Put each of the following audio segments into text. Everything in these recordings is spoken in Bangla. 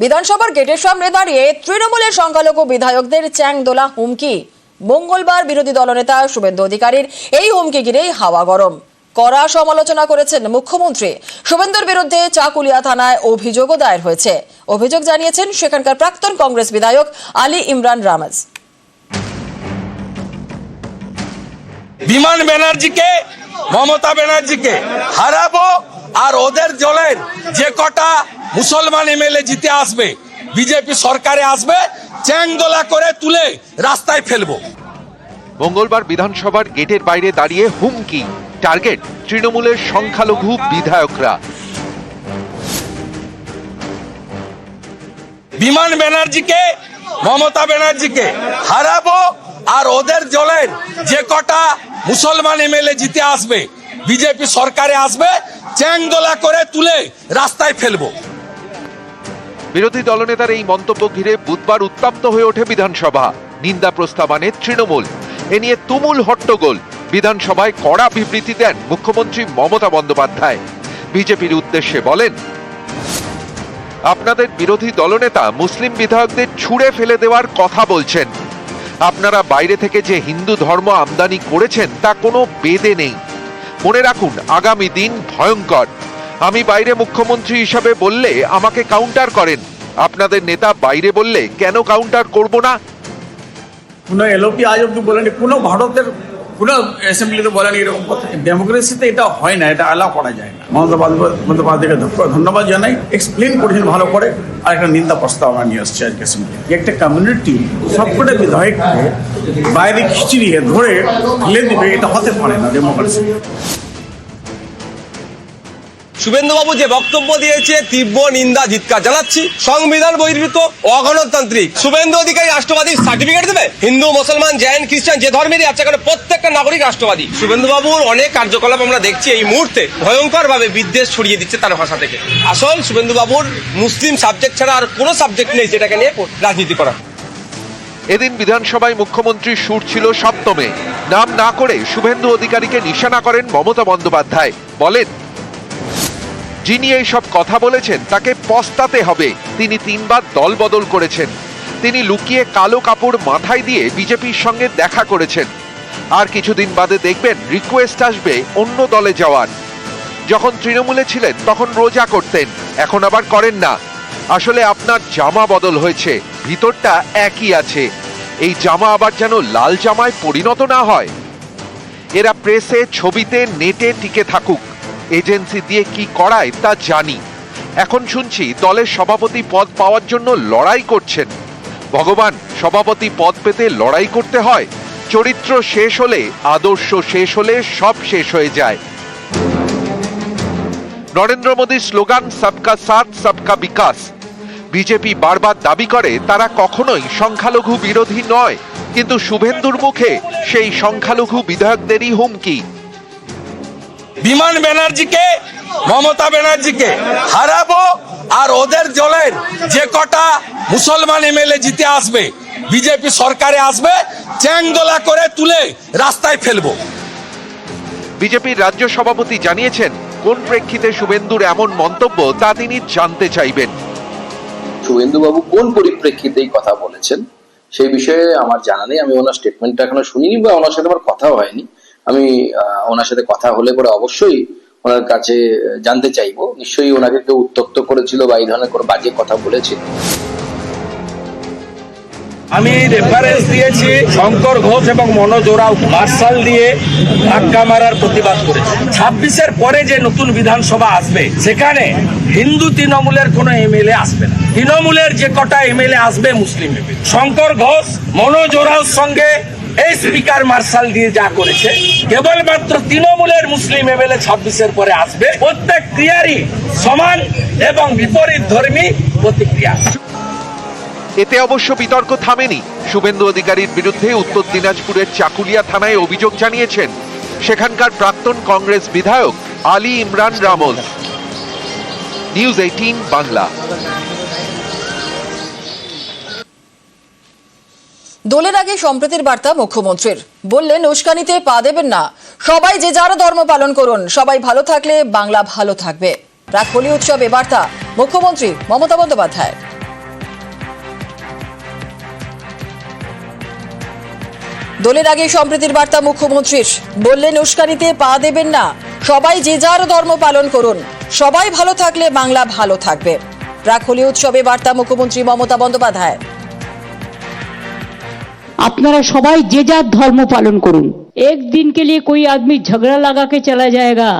বিধানসভার গেটের সামনে দাঁড়িয়ে তৃণমূলের সংখ্যালঘু বিধায়কদের চ্যাংদোলা হুমকি। মঙ্গলবার বিরোধী দলনেতা শুভেন্দু অধিকারীর এই হুমকি ঘিরেই হাওয়া গরম। কড়া সমালোচনা করেছেন মুখ্যমন্ত্রী। শুভেন্দুর বিরুদ্ধে চাকুলিয়া থানায় অভিযোগও দায়ের হয়েছে। অভিযোগ জানিয়েছেন সেখানকার প্রাক্তন কংগ্রেস বিধায়ক আলী ইমরান রামাজ। বিমান ব্যানার্জিকে, মমতা ব্যানার্জিকে হারাবো আর ওদের দলের যে কটা মুসলমান এমএলএ জিতে আসবে বিজেপি সরকারে আসবে চ্যাংদোলা করে তুলে রাস্তায় ফেলব। মঙ্গলবার বিধানসভার গেটের বাইরে দাঁড়িয়ে হুমকি টার্গেট তৃণমূলের সংখ্যালঘু বিধায়করা। বিমান ব্যানার্জিকে মমতা ব্যানার্জিকে হারাবো আর ওদের দলের যে কটা মুসলমান এমএলএ জিতে আসবে বিজেপি সরকারে আসবে চ্যাংদোলা করে তুলে রাস্তায় ফেলব। বিরোধী দলনেতার এই মন্তব্য ঘিরে বুধবার উত্তপ্ত হয়ে ওঠে বিধানসভা। নিন্দা প্রস্তাব আনে তৃণমূল। এ নিয়ে তুমুল হট্টগোল। বিধানসভায় কড়া বিবৃতি দেন মুখ্যমন্ত্রী মমতা বন্দ্যোপাধ্যায়। বিজেপির উদ্দেশ্যে বলেন, আপনাদের বিরোধী দলনেতা মুসলিম বিধায়কদের ছুঁড়ে ফেলে দেওয়ার কথা বলছেন। আপনারা বাইরে থেকে যে হিন্দু ধর্ম আমদানি করেছেন, তা কোনো বেদে নেই। মনে রাখুন, আগামী দিন ভয়ঙ্কর। আমি বাইরে মুখ্যমন্ত্রী হিসাবে বললে আমাকে কাউন্টার করেন। আপনাদের নেতা বাইরে বললে কেন কাউন্টার করব না? কোনো এলওপি আজ অব্দি বলেনি, কোনো ভারতের কোনো অ্যাসেম্বলিতে বলেন এরকম কথা। ডেমোক্রেসিতে এটা হয় না, এটা আলাও করা যায় না। মমতা বন্দ্যোপাধ্যায়- বন্দ্যোপাধ্যায়কে ধন্যবাদ জানাই। এক্সপ্লেন করেছেন ভালো করে আর একটা নিন্দা প্রস্তাব নিয়ে আসছি আজকে অ্যাসেম্বলি একটা কমিউনিটি সবকটা বিধায়ককে বাইরে খিচড়িয়ে ধরে ফেলে দিবে, এটা হতে পারে না ডেমোক্রেসি শুভেন্দুবাবু যে বক্তব্য দিয়েছে, তীব্র নিন্দা ধিৎকার জানাচ্ছি। সংবিধান বহির্ভূত অগণতান্ত্রিক। শুভেন্দু অধিকারী রাষ্ট্রবাদী সার্টিফিকেট দেবে? হিন্দু, মুসলমান, জৈন, খ্রিস্টান, যে ধর্মেরই আছে কেন প্রত্যেকটা নাগরিক রাষ্ট্রবাদী। শুভেন্দুবাবুর অনেক কার্যকলাপ আমরা দেখছি এই মুহূর্তে। ভয়ঙ্কর ভাবে বিদ্বেষ ছড়িয়ে দিচ্ছে তার ভাষা থেকে। আসল শুভেন্দুবাবুর মুসলিম সাবজেক্ট ছাড়া আর কোনো সাবজেক্ট নেই যেটাকে নিয়ে রাজনীতি করা। এদিন বিধানসভায় মুখ্যমন্ত্রীর সুর ছিল সপ্তমে। নাম না করে শুভেন্দু অধিকারীকে নিশানা করেন মমতা বন্দ্যোপাধ্যায়। বলেন যিনি এই সব কথা বলেছেন, তাকে পস্তাতে হবে। তিনি তিনবার দল বদল করেছেন। তিনি লুকিয়ে কালো কাপড় মাথায় দিয়ে বিজেপির সঙ্গে দেখা করেছেন। আর কিছুদিন বাদে দেখবেন, রিকোয়েস্ট আসবে অন্য দলে যাওয়ার। যখন তৃণমূলে ছিলেন, তখন রোজা করতেন। এখন আবার করেন না। আসলে আপনার জামা বদল হয়েছে। ভিতরটা একই আছে। এই জামা আবার যেন লাল জামায় পরিণত না হয়। এরা প্রেসে, ছবিতে, নেটে টিকে থাকুক। এজেন্সি দিয়ে কি করায় তা জানি। এখন শুনছি দলের সভাপতি পদ পাওয়ার জন্য লড়াই করছেন। ভগবান, সভাপতি পদ পেতে লড়াই করতে হয়। চরিত্র শেষ হলে, আদর্শ শেষ হলে সব শেষ হয়ে যায়। নরেন্দ্র মোদীর স্লোগান, সবকা সাথ, সবকা বিকাশ বিজেপি বারবার দাবি করে, তারা কখনোই সংখ্যালঘু বিরোধী নয়। কিন্তু শুভেন্দুর মুখে সেই সংখ্যালঘু বিধায়কদেরই হুমকি। বিমান ব্যানার্জিকে মমতা ব্যানার্জিকে হারাবো আর ওদের দলের যে কটা মুসলমান এমএলএ জিতে আসবে বিজেপি সরকারে আসবে চ্যাংদোলা করে তুলে রাস্তায় ফেলব। বিজেপির রাজ্য সভাপতি জানিয়েছেন কোন প্রেক্ষিতে শুভেন্দুর এমন মন্তব্য তা তিনি জানতে চাইবেন। শুভেন্দুবাবু কোন পরিপ্রেক্ষিতে এই কথা বলেছেন সেই বিষয়ে আমার জানা নেই আমি ওনার স্টেটমেন্টটা এখনও শুনিনি বা ওনার সাথে আমার কথাও হয়নি। আমি ওনার সাথে কথা হলে পরে অবশ্যই ওনার কাছে জানতে চাইব। নিশ্চয়ই ওনাকে কেউ উত্তক্ত করেছিল বা এই ধরনের কোনো বাজে কথা বলেছিল আমি রেফারেন্স দিয়েছি শঙ্কর ঘোষ এবং মনোজ ওরাও মার্শাল দিয়ে ধাক্কা মারার প্রতিবাদ করেছে। ছাব্বিশের পরে যে নতুন বিধানসভা আসবে, সেখানে হিন্দু তৃণমূলের কোনো এমএলএ আসবে না। তৃণমূলের যে কটা এমএলএ আসবে মুসলিম শঙ্কর ঘোষ, মনোজ ওরাওর সঙ্গে এই স্পিকার মার্শাল দিয়ে যা করেছে, কেবলমাত্র তৃণমূলের মুসলিম এমএলএ ছাব্বিশের পরে আসবে। প্রত্যেক ক্রিয়ারই সমান এবং বিপরীত ধর্মী প্রতিক্রিয়া। এতে অবশ্য বিতর্ক থামেনি। শুভেন্দু অধিকারীর বিরুদ্ধে উত্তর দিনাজপুরের চাকুলিয়া থানায় অভিযোগ জানিয়েছেন সেখানকার প্রাক্তন কংগ্রেস বিধায়ক Ali Imran রামল। News eighteen Bangla. দোলের আগে সম্প্রীতির বার্তা মুখ্যমন্ত্রীর। বললেন, উস্কানিতে পা দেবেন না। সবাই যে যার ধর্ম পালন করুন, সবাই ভালো থাকলে বাংলা ভালো থাকবে। রাগ হোলি উৎসবে বার্তা মুখ্যমন্ত্রী মমতা বন্দ্যোপাধ্যায় দোলের আগে সম্প্রীতির বার্তা মুখ্যমন্ত্রীর। বললেন, উস্কানিতে পা দেবেন না। সবাই যে যার ধর্ম পালন করুন, সবাই ভালো থাকলে বাংলা ভালো থাকবে। প্রাক হোলি উৎসবে বার্তা মুখ্যমন্ত্রী মমতা বন্দ্যোপাধ্যায় আপনারা সবাই যে যার ধর্ম পালন করুন एक दिन के लिए कोई आदमी झगड़ा लगा के चला जाएगा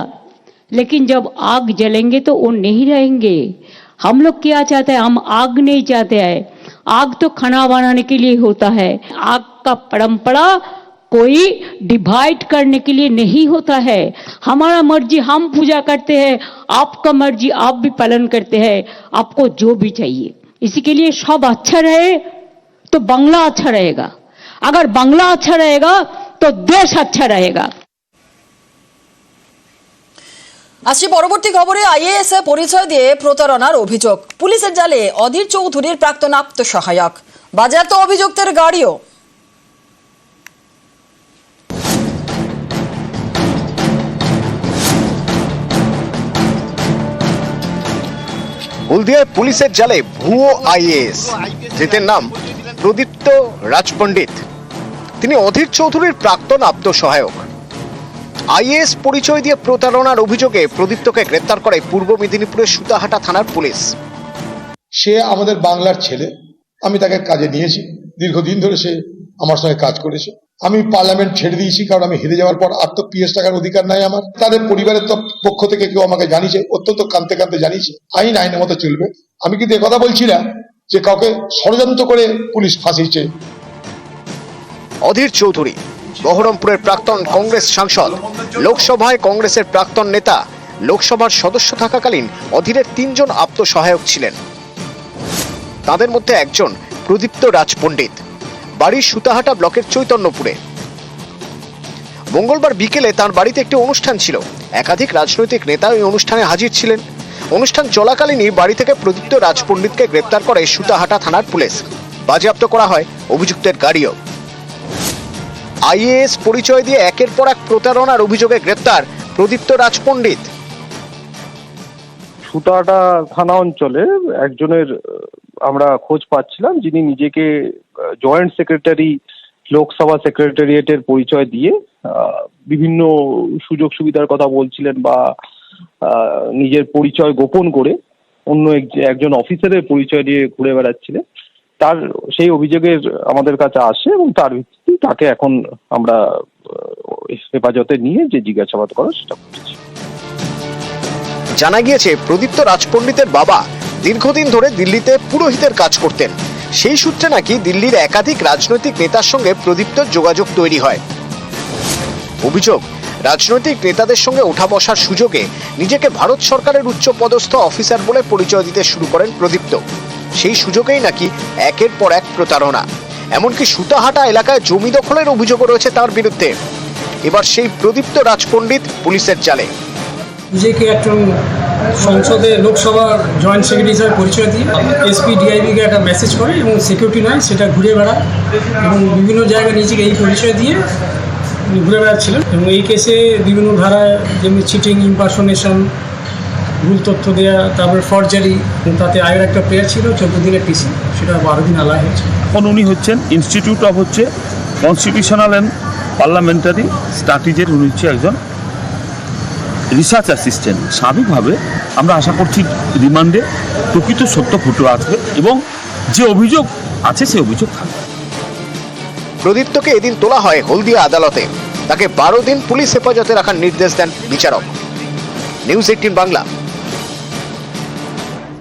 लेकिन जब आग जलेंगे तो वो नहीं रहेंगे हम लोग क्या चाहते हैं हम आग नहीं चाहते हैं आग तो खाना बनाने के लिए होता है आग का परंपरा कोई डिवाइड करने के लिए नहीं होता है हमारा मर्जी हम पूजा करते हैं आपका मर्जी आप भी पालन करते हैं आपको जो भी चाहिए इसी के लिए सब अच्छा रहे तो बांग्ला अच्छा रहेगा अगर बांग्ला अच्छा रहेगा तो देश अच्छा रहेगा আসছে পরবর্তী খবরে আইএএস পরিচয় দিয়ে প্রতারণার অভিযোগ পুলিশের জালে অধীর চৌধুরীর প্রাক্তন আত্মসহায়ক বাজেয়াপ্ত অভিযুক্তের গাড়িও হলদিয়ায় পুলিশের জালে ভুয়ো আইএএস ধৃতের নাম প্রদীপ্ত রাজপণ্ডিত তিনি অধীর চৌধুরীর প্রাক্তন আত্মসহায়ক। আইএএস পরিচয় দিয়ে প্রতারণার অভিযোগে প্রদীপ্তকে গ্রেপ্তার করে পূর্ব মেদিনীপুরের সুতাহাটা থানার পুলিশ। সে আমাদের বাংলার ছেলে। আমি তাকে কাজে নিয়েছি। দীর্ঘদিন ধরে সে আমার সঙ্গে কাজ করেছে। আমি পার্লামেন্ট ছেড়ে দিয়েছি কারণ আমি হেরে যাওয়ার পর আর তো পিএস টাকার অধিকার নাই আমার। তাদের পরিবারের তো পক্ষ থেকে কেউ আমাকে জানিয়েছে, অত্যন্ত কানতে কানতে জানিয়েছে, আইন আইনের মতো চলবে। আমি কিন্তু কথা বলছি না যে কাউকে ষড়যন্ত্র করে পুলিশ ফাঁসিয়েছে। অধীর চৌধুরী। বহরমপুরের প্রাক্তন কংগ্রেস সাংসদ, লোকসভায় কংগ্রেসের প্রাক্তন নেতা, লোকসভার সদস্য থাকাকালীন অধীরের তিনজন আত্মসহায়ক ছিলেন। তাদের মধ্যে একজন প্রদীপ্ত রাজপণ্ডিত। বাড়ির সুতাহাটা ব্লকের চৈতন্যপুরে। মঙ্গলবার বিকেলে তার বাড়িতে একটি অনুষ্ঠান ছিল। একাধিক রাজনৈতিক নেতা ওই অনুষ্ঠানে হাজির ছিলেন। অনুষ্ঠান চলাকালীনই বাড়ি থেকে প্রদীপ্ত রাজপণ্ডিতকে গ্রেপ্তার করে সুতাহাটা থানার পুলিশ। বাজেয়াপ্ত করা হয় অভিযুক্তের গাড়িও। আইএএস পরিচয় দিয়ে একের পর এক প্রতারণার অভিযোগে গ্রেপ্তার প্রদীপ্ত রাজপণ্ডিত। সুতাটা থানা অঞ্চলে একজনের, আমরা খোঁজ পাচ্ছিলাম, যিনি নিজেকে জয়েন্ট সেক্রেটারি, লোকসভা সেক্রেটারিয়েটের পরিচয় দিয়ে বিভিন্ন সুযোগ সুবিধার কথা বলছিলেন বা নিজের পরিচয় গোপন করে অন্য এক- একজন অফিসারের পরিচয় দিয়ে ঘুরে বেড়াচ্ছিলেন। তার, সেই অভিযোগের আমাদের কাছে আসে এবং তার ভিত্তিতে তাকে এখন আমরা হেফাজতে নিয়ে যে জিজ্ঞাসাবাদ করা সেটা করছি জানা গিয়েছে, প্রদীপ্ত রাজপণ্ডিতের বাবা দীর্ঘদিন ধরে দিল্লিতে পুরোহিতের কাজ করতেন। সেই সূত্রে নাকি দিল্লির একাধিক রাজনৈতিক নেতার সঙ্গে প্রদীপ্তর যোগাযোগ তৈরি হয়। অভিযোগ, রাজনৈতিক নেতাদের সঙ্গে ওঠা বসার সুযোগে নিজেকে ভারত সরকারের উচ্চ পদস্থ অফিসার বলে পরিচয় দিতে শুরু করেন প্রদীপ্ত। সেই সুযোগেই নাকি একের পর এক প্রতারণা। এমনকি সুতাহাটা এলাকায় জমি দখলের অভিযোগও রয়েছে তার বিরুদ্ধে। এবার সেই প্রদীপ্ত রাজপণ্ডিত পুলিশের জালে নিজেকে একজন সংসদে লোকসভার জয়েন্ট সেক্রেটারি হিসাবে পরিচয় দিয়ে এসপি ডিআইবিকে একটা মেসেজ করে এবং সিকিউরিটি নয় সেটা ঘুরে বেড়ায় এবং বিভিন্ন জায়গায় নিজেকে এই পরিচয় দিয়ে ঘুরে বেড়াচ্ছিলেন এবং এই কেসে বিভিন্ন ধারায় যেমনি চিটিং ইম্পারসোনেশন ভুল তথ্য দেওয়া তারপরে ফরজারি তাতে আগের একটা প্লেয়ার ছিল, চোদ্দ দিনের পিসি, সেটা বারো দিন আলাদা হয়েছে এখন উনি হচ্ছেন ইনস্টিটিউট অফ হচ্ছে কনস্টিটিউশনাল অ্যান্ড পার্লামেন্টারি স্ট্র্যাটেজির উনি হচ্ছে একজন রিসার্চ অ্যাসিস্ট্যান্ট স্বাভাবিকভাবে আমরা আশা করছি রিমান্ডে প্রকৃত সত্য ফুটে আসবে এবং যে অভিযোগ আছে সেই অভিযোগ থাকবে। প্রদীপ্তকে এদিন তোলা হয় হলদিয়া আদালতে। তাকে বারো দিন পুলিশ হেফাজতে রাখার নির্দেশ দেন বিচারক। News eighteen Bangla.